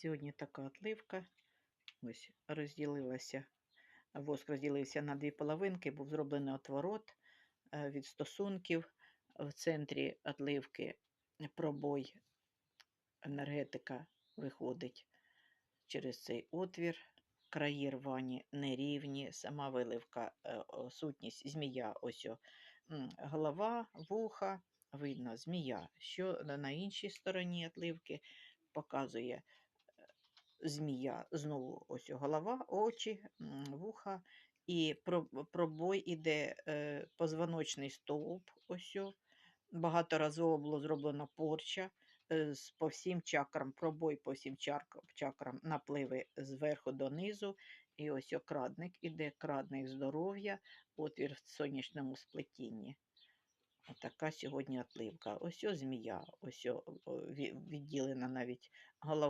Сьогодні така отливка. Ось розділилася. Воск розділився на дві половинки, був зроблений отворот е, від стосунків. В центрі отливки пробой енергетика виходить через цей отвір. Краї рвані нерівні, сама виливка, е, сутність змія, ось о, голова, вуха, видно, змія. Що на- іншій стороні отливки показує змія, знову ось голова, очі, вуха, і пробой іде е, позвоночний стовп, ось. Багаторазово було зроблено порча е, по всім чакрам, пробой по всім чакрам, напливи зверху донизу. І ось о крадник іде, крадник здоров'я, отвір в сонячному сплетінні. Отака сьогодні отливка. Ось о змія, ось о, відділена навіть голова.